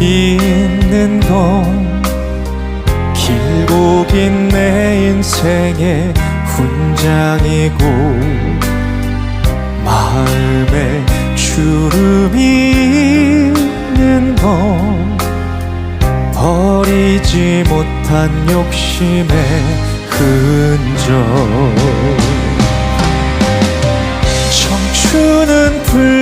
있는 건 길고 긴 내 인생의 훈장이고 마음에 주름이 있는 건 버리지 못한 욕심의 흔적. 청춘은 붉